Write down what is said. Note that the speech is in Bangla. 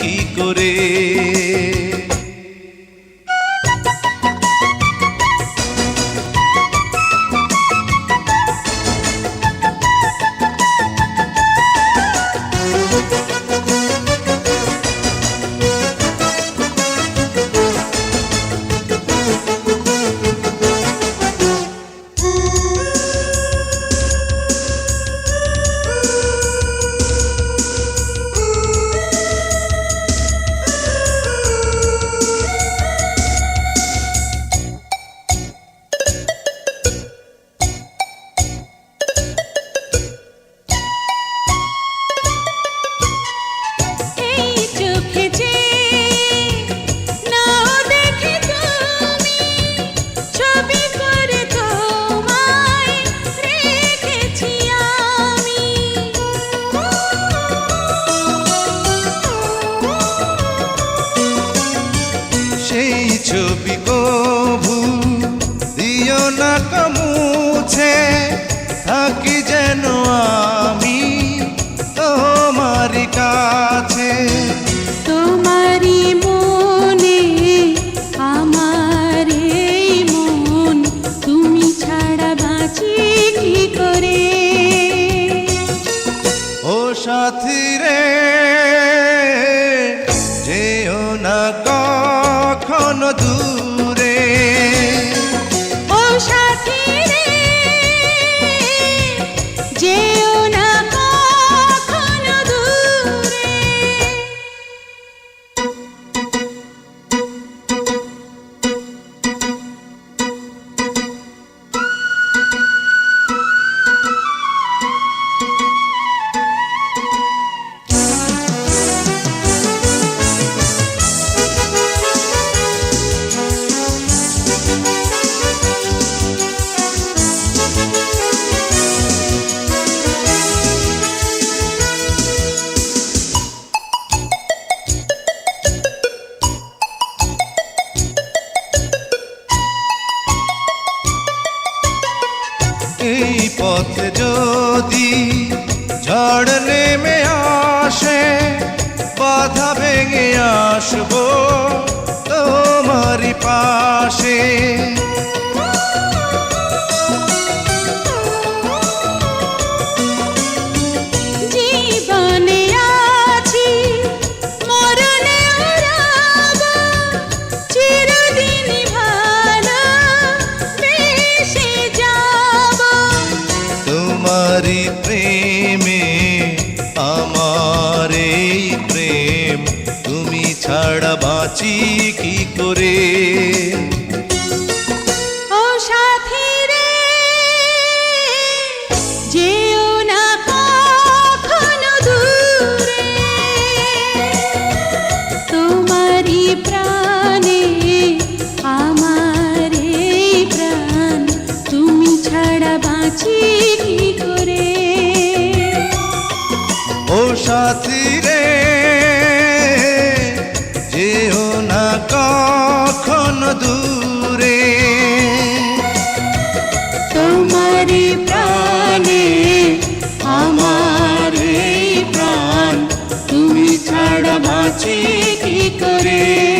কি করে? সাথী রে। যদি ঝড় নেমে আসে বাধা ভেঙে আসব তোমারি পাশে। তোমারি প্রেমে আমার এই প্রেম তুমি ছাড়া বাঁচি কি করে? ছাড়া বাঁচি কি করে? সাথী রে। যেও না কখন দূরে। তোমারি প্রাণে, আমার প্রাণ, তুমি ছাড়া বাঁচে কি করে?